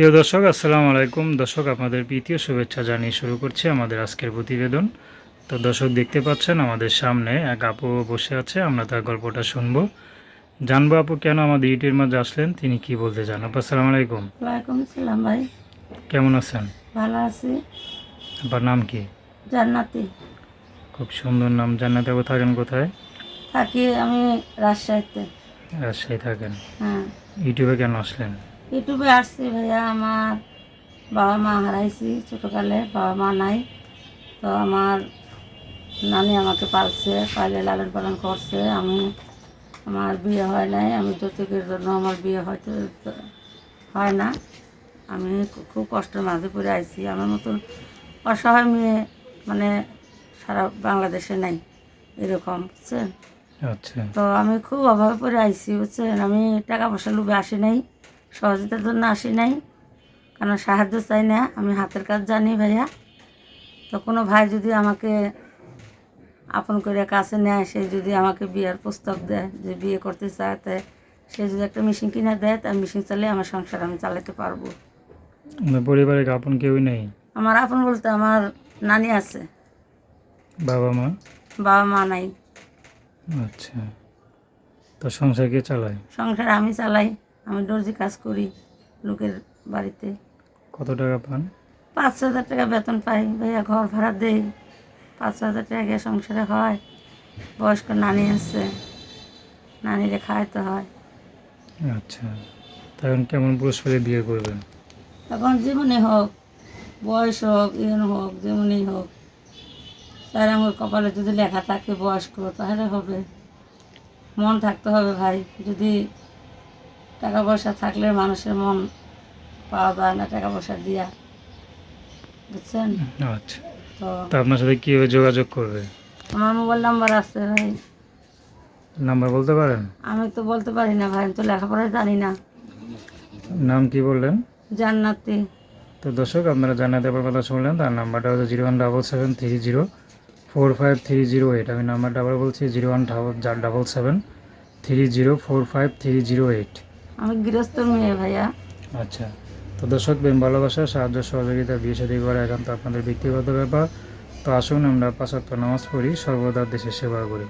প্রিয় দর্শক আসসালামু আলাইকুম। দর্শক আপনাদের প্রীতীয় শুভেচ্ছা জানিয়ে শুরু করছি আমাদের আজকের প্রতিবেদন। তো দর্শক দেখতে পাচ্ছেন আমাদের সামনে এক আপু বসে আছে আমরা তার গল্পটা শুনব। জানব আপু কেন আমাদের ইউটিউবের মাঝে আসলেন তিনি কি বলতে চান? আপু আসসালামু আলাইকুম। ওয়ালাইকুম সালাম ভাই। কেমন আছেন? ভালো আছি। আপনার নাম কি? জান্নাতি। খুব সুন্দর নাম। জান্নাতে আপু থাকেন কোথায়? থাকি আমি রাজশাহীতে। রাজশাহী থাকেন। হ্যাঁ। ইউটিউবে কেন আসলেন? ইউটিউবে আসছি ভাইয়া আমার বাবা মা হারাইছি ছোটোকালে বাবা মা নাই। তো আমার নানি আমাকে পালছে পালে লালন পালন করছে। আমি আমার বিয়ে হয় নাই আমি যৌতুকের জন্য আমার বিয়ে হয়তো হয় না। আমি খুব কষ্টের মাঝে পড়ে আইছি। আমার মতন অসহায় মেয়ে মানে সারা বাংলাদেশে নাই এরকম বুঝছেন? আচ্ছা। তো আমি খুব অভাবে পড়ে আইছি বুঝছেন? আমি টাকা পয়সা লোভে আসি নাই। সহযোগিতার জন্য আসি নাই কারণ সাহায্য চাই না আমি হাতের কাজ জানি ভাইয়া। তো কোনো ভাই যদি আমাকে আপন করে কাছে নেয় সে যদি আমাকে বিয়ের প্রস্তাব দেয় যে বিয়ে করতে চায় তাই সে যদি একটা মেশিন কিনে দেয় তার মেশিন চালিয়ে আমার সংসার আমি চালাতে পারব। পরিবারে আপন কেউই নেই? আমার আপন বলতে আমার নানি আছে। বাবা মা? বাবা মা নাই। আচ্ছা। তো সংসার কে চালায়? সংসার আমি চালাই। আমি দর্জি কাজ করি লোকের বাড়িতে। কত টাকা পান? পাঁচ হাজার টাকা বেতন পাই ভাইয়া ঘর ভাড়া দেই। পাঁচ হাজার টাকা গিয়ে সংসারে হয় বয়স্ক নানি আছে নানিরে খাওয়াইতে হয়। আচ্ছা তখন কেমন পুরুষ পেলে বিয়ে করবেন? এখন যেমনই হোক বয়স হোক ইয়ন হোক যেমনই হোক তার আমার কপালে যদি লেখা থাকে বয়স্ক তাহলে হবে। মন থাকতে হবে ভাই যদি টাকা পয়সা থাকলে মানুষের মন পাওয়া যায় না টাকা পয়সা দিয়া। বুঝছেন? আচ্ছা। তো আপনার সাথে কীভাবে যোগাযোগ করবে? আমার মোবাইল নাম্বার আছে ভাই। নাম্বার বলতে পারেন? আমি তো বলতে পারি না ভাই আমি তো লেখাপড়াই জানি না। নাম কি বললেন? জান্নাতি। তো দর্শক আপনারা জানাতে পারার কথা শুনলেন তার নাম্বারটা হচ্ছে zero one double seven three zero four five three zero eight. আমি নাম্বারটা আবার বলছি zero one double seven three zero four five three zero eight. আমি গৃহস্থ মেয়ে ভাইয়া। আচ্ছা। তো দর্শক প্রেম ভালোবাসা সাহায্য সহযোগিতা বিয়ে সাথে করা তো আপনাদের ব্যক্তিগত ব্যাপার। তো আসুন আমরা পাঁচাত্তর নামাজ পড়ি সর্বদা দেশের সেবা করি।